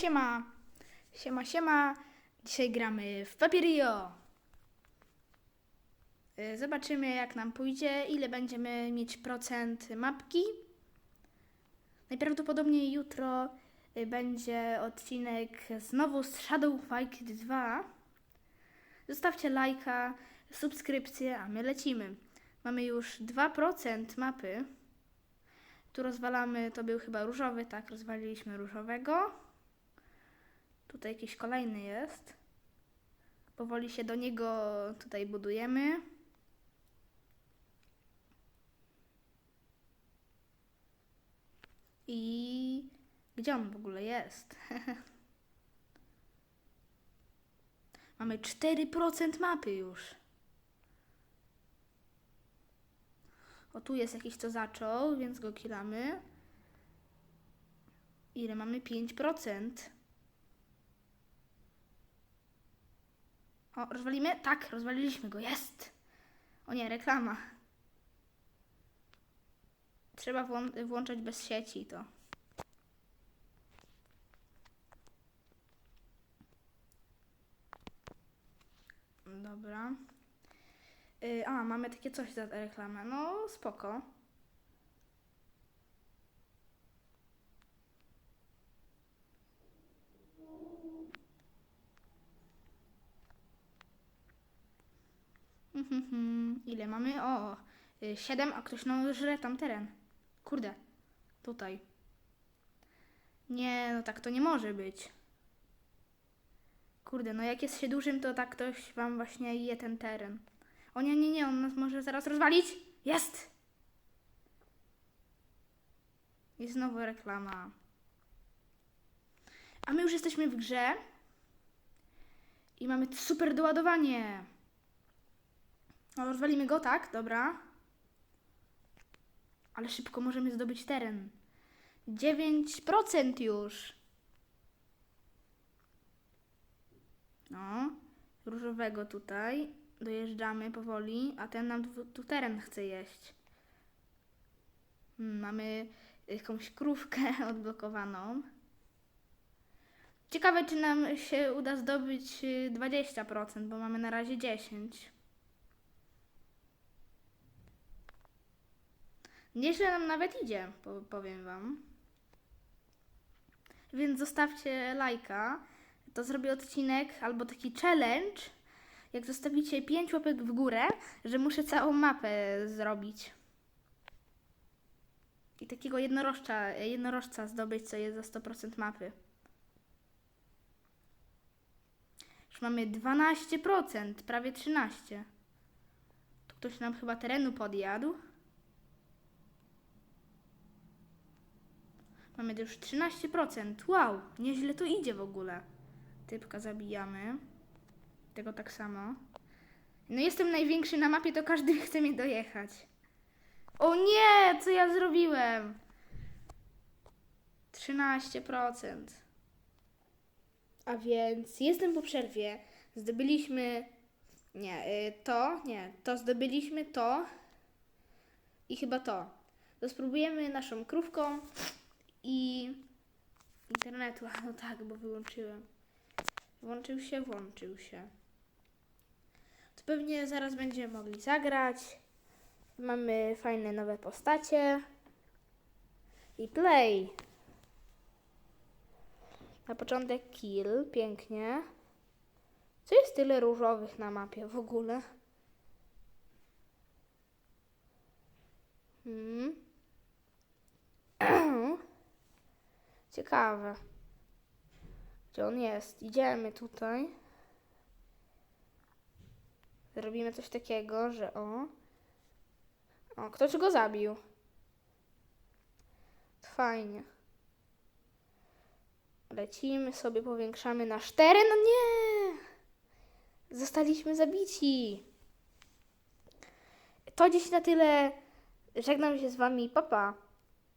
Siema, siema, siema. Dzisiaj gramy w Papirio. Y, Zobaczymy, jak nam pójdzie, ile będziemy mieć procent mapki. Najprawdopodobniej jutro y, będzie odcinek znowu z Shadow Fight 2. Zostawcie lajka, subskrypcję, a my lecimy. Mamy już 2% mapy. Tu rozwalamy, to był chyba różowy, tak, rozwaliliśmy różowego. Tutaj jakiś kolejny jest. Powoli się do niego tutaj budujemy. I gdzie on w ogóle jest? Mamy 4% mapy już. O, tu jest jakiś, co zaczął, więc go kilamy. Ile mamy? 5%. O, rozwalimy? Tak, rozwaliliśmy go. Jest! O nie, reklama. Trzeba włą- włączać bez sieci to. Dobra. Y, a, mamy takie coś za reklamę. No, spoko. Mhm, Ile mamy? O, 7, a ktoś no żre tam teren. Kurde, tutaj. Nie, no tak to nie może być. Kurde, no jak jest się dużym, to tak ktoś wam właśnie je ten teren. O nie, nie, nie, on nas może zaraz rozwalić. Jest! I znowu reklama. A my już jesteśmy w grze. I mamy super doładowanie. O, rozwalimy go, tak? Dobra. Ale szybko możemy zdobyć teren. 9% już. No, różowego tutaj. Dojeżdżamy powoli, a ten nam tu, teren chce jeść. Hmm, mamy jakąś krówkę odblokowaną. Ciekawe, czy nam się uda zdobyć y, 20%, bo mamy na razie 10%. Nieźle nam nawet idzie, po- powiem Wam. Więc zostawcie lajka. To zrobię odcinek albo taki challenge. Jak zostawicie 5 łapek w górę, że muszę całą mapę zrobić. I takiego jednorożca, jednorożca zdobyć, co jest za 100% mapy. Już mamy 12%, prawie 13%. Tu ktoś nam chyba terenu podjadł. Mamy już 13%. Wow, nieźle to idzie w ogóle. Typka zabijamy. Tego tak samo. No jestem największy na mapie, to każdy chce mnie dojechać. O nie, co ja zrobiłem? 13%. A więc jestem po przerwie. Zdobyliśmy. Nie, y, to, nie, to zdobyliśmy to i chyba to. To spróbujemy naszą krówką i internetu. No tak, bo wyłączyłem. Włączył się, włączył się. To pewnie zaraz będziemy mogli zagrać. Mamy fajne nowe postacie. I play. Na początek kill, pięknie. Co jest tyle różowych na mapie w ogóle? Hmm. Ciekawe. Gdzie on jest? Idziemy tutaj. Zrobimy coś takiego, że o. O, ktoś go zabił. Fajnie. Lecimy sobie, powiększamy nasz teren. No nie! Zostaliśmy zabici. To dziś na tyle. Żegnam się z wami. Papa. Pa.